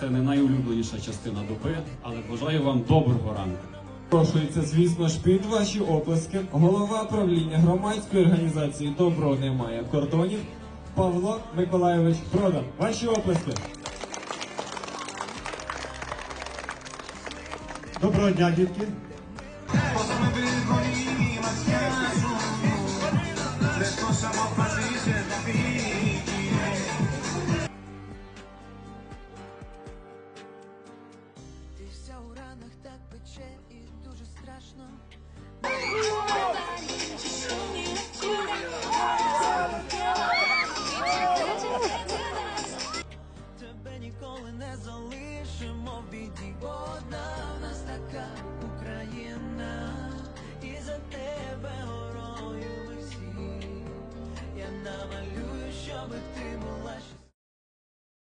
Це не найулюбленіша частина доби, але бажаю вам доброго ранку. Прошується, звісно ж, під ваші оплески. Голова правління громадської організації Добро немає кордонів Павло Миколайович Продан. Ваші оплески. Доброго дня, дітки. У ранах так пече і дуже страшно. Тебе ніколи не залишимо в біді, бо одна в нас така Україна, і за тебе горою ми всі. Я намалюю, щоб ти була.